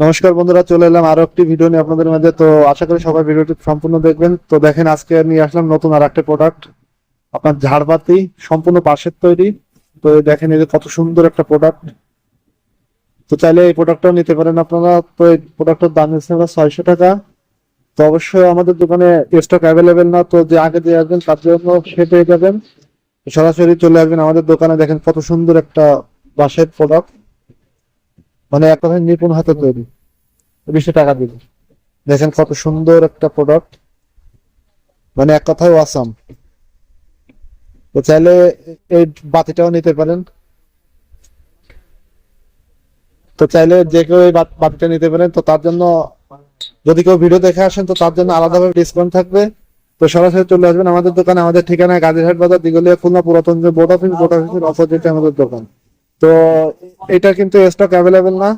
নমস্কার বন্ধুরা, চলে এলাম আরও একটি ভিডিও নিয়ে আপনাদের মাঝে। তো আশা করি সবাই ভিডিওটি সম্পূর্ণ দেখবেন। তো দেখেন, আজকে নিয়ে আসলাম নতুন আর একটা প্রোডাক্ট আপনার ঝাড়বাতি সম্পূর্ণ পাশের তৈরি। তো দেখেন, এই যে কত সুন্দর একটা প্রোডাক্ট তো চাইলে এই প্রোডাক্টটাও নিতে পারেন আপনারা। তো এই প্রোডাক্টের দাম হচ্ছে ছয়শো টাকা। তো অবশ্যই আমাদের দোকানে স্টক অ্যাভেলেবেল না, তো যে আগে দিয়ে আসবেন, তার জন্য সে পেয়ে যাবেন। সরাসরি চলে আসবেন আমাদের দোকানে। দেখেন কত সুন্দর একটা বাঁশের প্রোডাক্ট মানে এক কথায় নিপুণ হাতে তৈরি। বিশে টাকা দিল দেখেন কত সুন্দর একটা প্রোডাক্ট মানে এক কথায় আসাম তো চাইলে এই বাতিটাও নিতে পারেন। তো চাইলে যে কেউ এই বাতিটা নিতে পারেন, তো তার জন্য যদি কেউ ভিডিও দেখে আসেন, তো তার জন্য আলাদাভাবে ডিসকাউন্ট থাকবে। তো সরাসরি চলে আসবেন আমাদের দোকানে। আমাদের ঠিকানা গাজীরহাট বাজার দিগলিয়া খুলনা, পুরাতন যে বোর্ড অফিস বোর্ড অফিসের অপোজিটে আমাদের দোকান। তো এটা কিন্তু স্টক অ্যাভেলেবেল না।